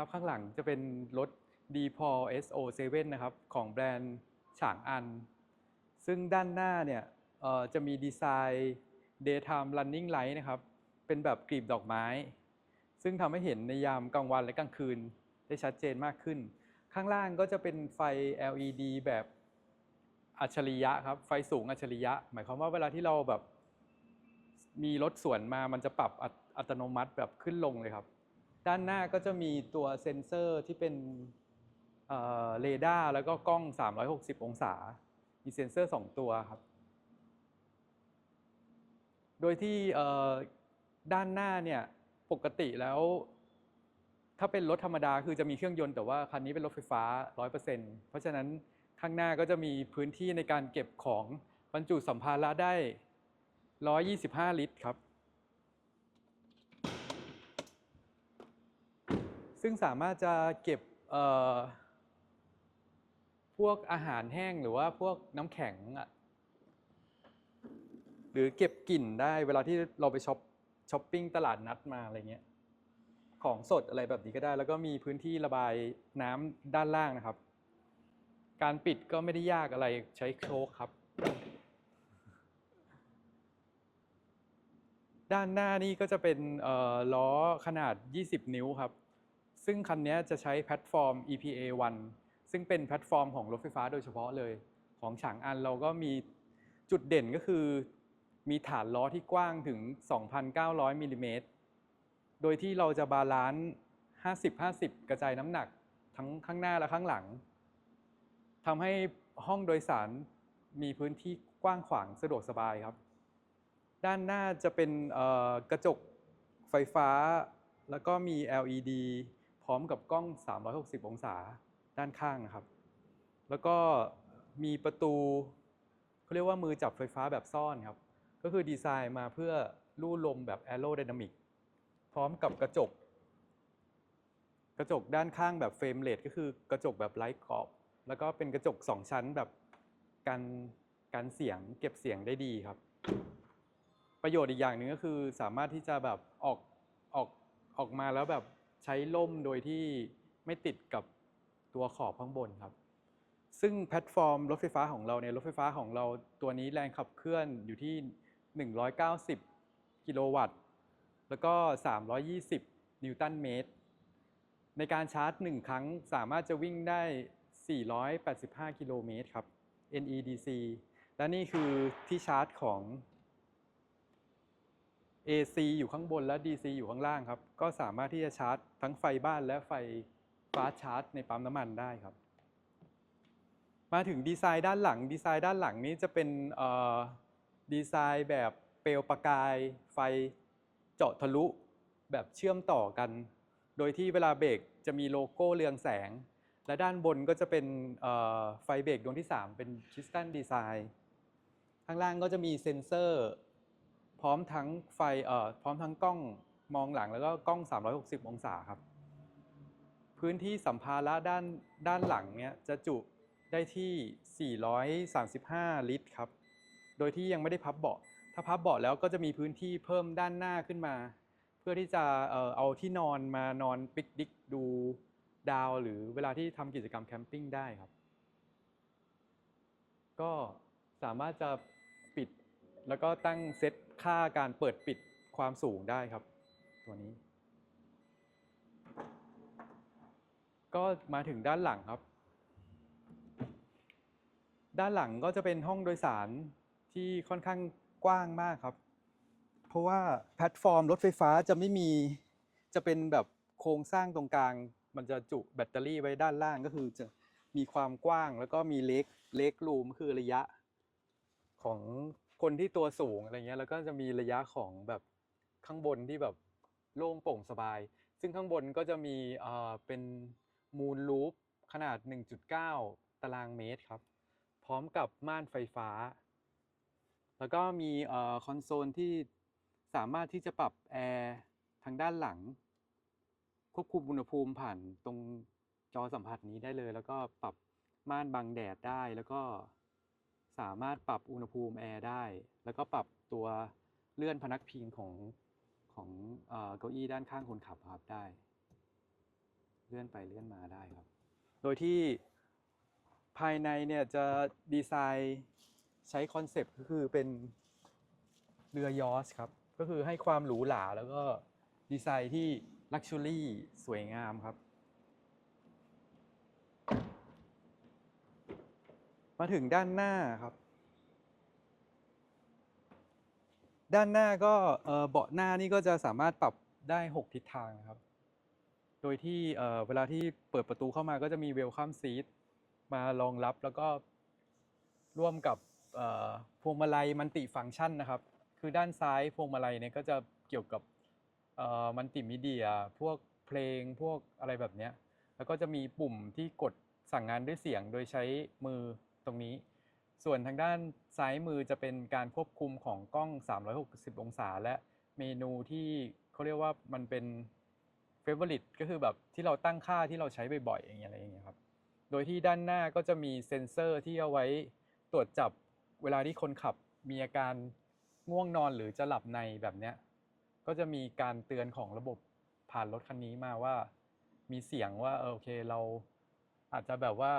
ครับข้างหลังจะเป็นรถ d p o SO7 นะครับของแบรนด์ฉางอัน ซึ่งด้านหน้าเนี่ยจะมีดีไซน์ daytime running light นะครับเป็นแบบกลีบดอกไม้ ซึ่งทำให้เห็นในยามกลางวันและกลางคืนได้ชัดเจนมากขึ้น ข้างล่างก็จะเป็นไฟ LED แบบอัจฉริยะครับ ไฟสูงอัจฉริยะ หมายความว่าเวลาที่เราแบบมีรถสวนมามันจะปรับอัตโนมัติแบบขึ้นลงเลยครับ ด้านหน้าก็จะมีตัวเซ็นเซอร์ที่เป็นเรดาร์แล้วก็กล้อง 360 องศา มีเซ็นเซอร์ 2 ตัวครับ โดยที่ด้านหน้าเนี่ยปกติแล้ว ถ้าเป็นรถธรรมดาคือจะมีเครื่องยนต์แต่ว่าคันนี้เป็นรถไฟฟ้า 100%เพราะฉะนั้นข้างหน้าก็จะมีพื้นที่ในการเก็บของบรรจุสัมภาระได้ 125 ลิตรครับ ซึ่งสามารถจะเก็บพวกอาหารแห้งหรือว่าพวกน้ำแข็งอะหรือเก็บกลิ่นได้เวลาที่เราไปช็อปช้อปปิ้งตลาดนัดมาอะไรเงี้ยของสดอะไรแบบนี้ก็ได้ แล้วก็มีพื้นที่ระบายน้ำด้านล่างนะครับ การปิดก็ไม่ได้ยากอะไรใช้โชคครับ ด้านหน้านี่ก็จะเป็นล้อขนาด 20 นิ้วครับ ซึ่งคันนี้จะใช้แพลตฟอร์ม EPA 1 ซึ่งเป็นแพลตฟอร์มของรถไฟฟ้าโดยเฉพาะเลย ของฉางอันเราก็มีจุดเด่นก็คือมีฐานล้อที่กว้างถึง 2,900มิลลิเมตร โดยที่เราจะบาลานซ์ 50-50 กระจายน้ำหนักทั้งข้างหน้าและข้างหลัง ทำให้ห้องโดยสารมีพื้นที่กว้างขวางสะดวกสบายครับ ด้านหน้าจะเป็นกระจกไฟฟ้า แล้วก็มี LED ร้อมกับกล้อง 360 องศาด้านข้างนะครับ แล้วก็มีประตูเขาเรียกว่ามือจับไฟฟ้าแบบซ่อนครับ ก็คือดีไซน์มาเพื่อลู่ลมแบบ aerodynamic พร้อมกับกระจก กระจกด้านข้างแบบเฟรมเลสก็คือกระจกแบบไร้กรอบ แล้วก็เป็นกระจกสองชั้นแบบกันกันเสียงเก็บเสียงได้ดีครับ ประโยชน์อีกอย่างหนึ่งก็คือสามารถที่จะแบบออกออกออกมาแล้วแบบ ใช้ล่มโดยที่ไม่ติดกับตัวขอบข้างบนครับ ซึ่งแพลตฟอร์มรถไฟฟ้าของเราเนี่ยรถไฟฟ้าของเราตัวนี้แรงขับเคลื่อนอยู่ที่ 190 กิโลวัตต์ แล้วก็ 320 นิวตันเมตร ในการชาร์จ 1 ครั้งสามารถจะวิ่งได้ 485 กิโลเมตรครับ NEDC และนี่คือที่ชาร์จของ AC อยู่ข้างบนและ DC อยู่ข้างล่างครับ ก็สามารถที่จะชาร์จทั้งไฟบ้านและไฟฟ้าชาร์จ ในปั๊มน้ำมันได้ครับ มาถึงดีไซน์ด้านหลัง ดีไซน์ด้านหลังนี้จะเป็นดีไซน์แบบเปลวประกาย ไฟเจาะทะลุ แบบเชื่อมต่อกัน โดยที่เวลาเบรกจะมีโลโก้เรืองแสง และด้านบนก็จะเป็นไฟเบรกดวงที่ 3 เป็นคริสตัลดีไซน์ ข้างล่างก็จะมีเซ็นเซอร์ พร้อมทั้งไฟเอ่อพร้อมทั้งกล้องมองหลังแล้วก็กล้อง 360 องศาครับ พื้นที่สัมภาระด้านด้านหลังเนี้ยจะจุได้ที่ 435 ลิตรครับ โดยที่ยังไม่ได้พับเบาะ ถ้าพับเบาะแล้วก็จะมีพื้นที่เพิ่มด้านหน้าขึ้นมา เพื่อที่จะเอ่อเอาที่นอนมานอนปิกนิกดูดาว หรือเวลาที่ทำกิจกรรมแคมปิ้งได้ครับ ก็สามารถจะปิดแล้วก็ตั้งเซต ค่าการเปิดปิดความสูงได้ครับ ตัวนี้ ก็มาถึงด้านหลังครับ ด้านหลังก็จะเป็นห้องโดยสารที่ค่อนข้างกว้างมากครับ เพราะว่าแพลตฟอร์มรถไฟฟ้าจะไม่มีจะเป็นแบบโครงสร้างตรงกลาง มันจะจุแบตเตอรี่ไว้ด้านล่างก็คือจะมีความกว้างแล้วก็มีเล็กเล็กรูมคือระยะของ คนที่ตัวสูงอะไรเงี้ยแล้วก็จะมีระยะของแบบข้างบนที่แบบโล่งโปร่งสบาย ซึ่งข้างบนก็จะมีเอ่อเป็นมูลลูปขนาด 1.9 ตารางเมตรครับ พร้อมกับม่านไฟฟ้า แล้วก็มีเอ่อคอนโซลที่สามารถที่จะปรับแอร์ทางด้านหลัง ควบคุมอุณหภูมิผ่านตรงจอสัมผัสนี้ได้เลย แล้วก็ปรับม่านบังแดดได้แล้วก็ สามารถปรับอุณหภูมิแอร์ได้ แล้วก็ปรับตัวเลื่อนพนักพิงของของเก้าอี้ด้านข้างคนขับครับได้ เลื่อนไปเลื่อนมาได้ครับ โดยที่ภายในเนี่ยจะดีไซน์ใช้คอนเซปต์ก็คือเป็นเรือยอชครับ ก็คือให้ความหรูหราแล้วก็ดีไซน์ที่ลักชัวรี่สวยงามครับ มาถึงด้านหน้าครับ ด้านหน้าก็เบาะหน้านี่ก็จะสามารถปรับได้ 6 ทิศทางนะครับ โดยที่เวลาที่เปิดประตูเข้ามาก็จะมีเวลคัมซีทมารองรับแล้วก็ร่วมกับพวงมาลัยมันติฟังก์ชันนะครับ คือด้านซ้ายพวงมาลัยเนี่ยก็จะเกี่ยวกับมันติมีเดีย พวกเพลงพวกอะไรแบบนี้ แล้วก็จะมีปุ่มที่กดสั่งงานด้วยเสียงโดยใช้มือ ตรงนี้ ส่วนทางด้านซ้ายมือจะเป็นการควบคุมของกล้อง 360 องศา และเมนูที่เขาเรียกว่ามันเป็น favorite ก็คือแบบที่เราตั้งค่าที่เราใช้บ่อยๆอย่างเงี้ยอะไรอย่างเงี้ยครับ โดยที่ด้านหน้าก็จะมีเซ็นเซอร์ที่เอาไว้ตรวจจับเวลาที่คนขับมีอาการง่วงนอนหรือจะหลับในแบบเนี้ย ก็จะมีการเตือนของระบบผ่านรถคันนี้มาว่า มีเสียงว่าเออโอเคเราอาจจะแบบว่า